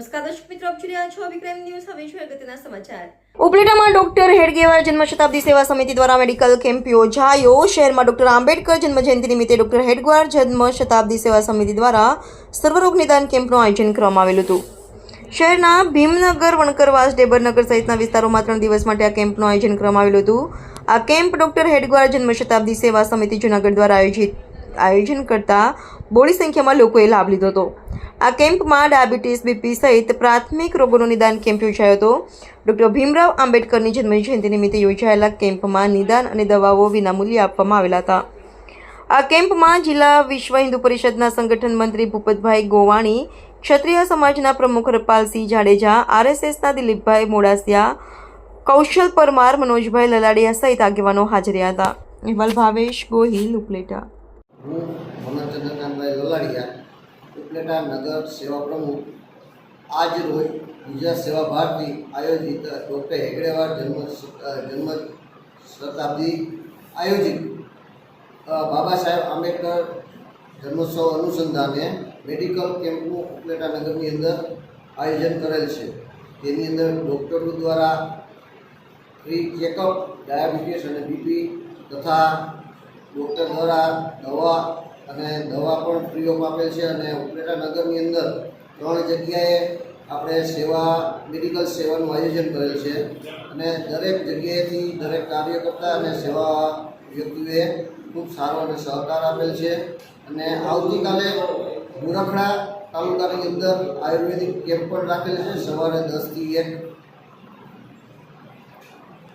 નમસ્કાર ડોક્ટર હેડગેવાર જન્મ શતાબ્દી સેવા સમિતિ દ્વારા મેડિકલ કેમ્પ યોજાયો. શહેરમાં ડોક્ટર આંબેડકર જન્મ નિમિત્તે ડોક્ટર હેડગેવાર જન્મ શતાબ્દી સેવા સમિતિ દ્વારા સર્વરોગ નિદાન કેમ્પનું આયોજન કરવામાં આવેલું હતું. શહેરના ભીમનગર, વણકરવાસ, ડેબરનગર સહિતના વિસ્તારોમાં ત્રણ દિવસ માટે આ કેમ્પનું આયોજન કરવામાં આવેલું હતું. આ કેમ્પ ડોક્ટર હેડગવાર જન્મ શતાબ્દી સેવા સમિતિ જૂનાગઢ દ્વારા આયોજિત આયોજન કરતા બોડી સંખ્યામાં લોકોએ લાભ લીધો હતો. આ કેમ્પમાં ડાયાબિટીસ, બીપી સહિત પ્રાથમિક રોગોનું નિદાન કેમ્પ યોજાયો હતો. ડૉક્ટર ભીમરાવ આંબેડકરની જન્મજયંતિ નિમિત્તે યોજાયેલા કેમ્પમાં નિદાન અને દવાઓ વિનામૂલ્યે આપવામાં આવેલા હતા. આ કેમ્પમાં જિલ્લા વિશ્વ હિન્દુ પરિષદના સંગઠન મંત્રી ભૂપતભાઈ ગોવાણી, ક્ષત્રિય સમાજના પ્રમુખ રપાલસિંહ જાડેજા, આરએસએસના દિલીપભાઈ મોડાસિયા, કૌશલ પરમાર, મનોજભાઈ લલાડિયા સહિત આગેવાનો હાજર હતા. અહેવાલ ભાવેશ ગોહિલ, ઉપલેટા. હું મનોરંજન નામભાઈ લલાડિયા ઉપલેટા નગર સેવા પ્રમુખ. આજ રોજ ગુજરાત સેવા ભારતી આયોજિત ડૉક્ટર હેગડેવાર જન્મ જન્મ શતાબ્દી આયોજિત. બાબા સાહેબ આંબેડકર જન્મોત્સવ અનુસંધાને મેડિકલ કેમ્પનું ઉપલેટા નગરની અંદર આયોજન કરેલ છે. તેની અંદર ડૉક્ટરો દ્વારા ફ્રી ચેકઅપ, ડાયાબિટીસ અને બીપી તથા ડૉક્ટર દ્વારા દવા અને દવા પણ ફ્રી ઓફ આપે છે અને ઉપલેટા નગરની અંદર ત્રણ જગ્યાએ આપણે સેવા મેડિકલ સેવાનું આયોજન કરેલ છે. અને દરેક જગ્યાએથી દરેક કાર્યકર્તા અને સેવા વ્યક્તિઓએ ખૂબ સારો અને સહકાર આપેલ છે. અને આવતીકાલે મુરખડા તાલુકાની અંદર આયુર્વેદિક કેમ્પ પણ રાખેલ છે, સવારે દસથી એક.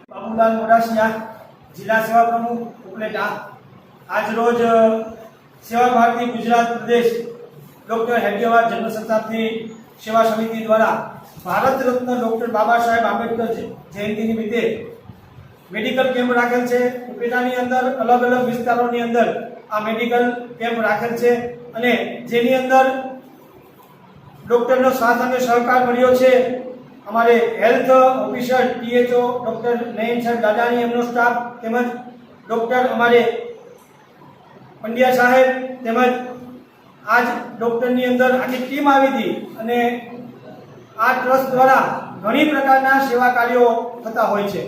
બાબુલાલ મોડાસિયા, જિલ્લા સેવા પ્રમુખ ઉપલેટા. આજ રોજ સેવા ભારતી ગુજરાત પ્રદેશ ડૉક્ટર હેડગેવાર જન્મ શતાબ્દી સેવા સમિતિ દ્વારા ભારત રત્ન ડૉક્ટર બાબા સાહેબ આંબેડકર જયંતિ નિમિત્તે મેડિકલ કેમ્પ રાખેલ છે. ઉપેટાની અંદર અલગ અલગ વિસ્તારોની અંદર આ મેડિકલ કેમ્પ રાખેલ છે અને જેની અંદર ડૉક્ટરનો સાથ અને સહકાર મળ્યો છે. અમારે health officer, THO doctor Nayan sir દાદાની એમનો સ્ટાફ તેમજ ડૉક્ટર અમારે પંડ્યા સાહેબ તેમજ આજ ડૉક્ટરની અંદર આખી ટીમ આવી હતી અને આ ટ્રસ્ટ દ્વારા ઘણી પ્રકારના સેવા કાર્યો થતા હોય છે.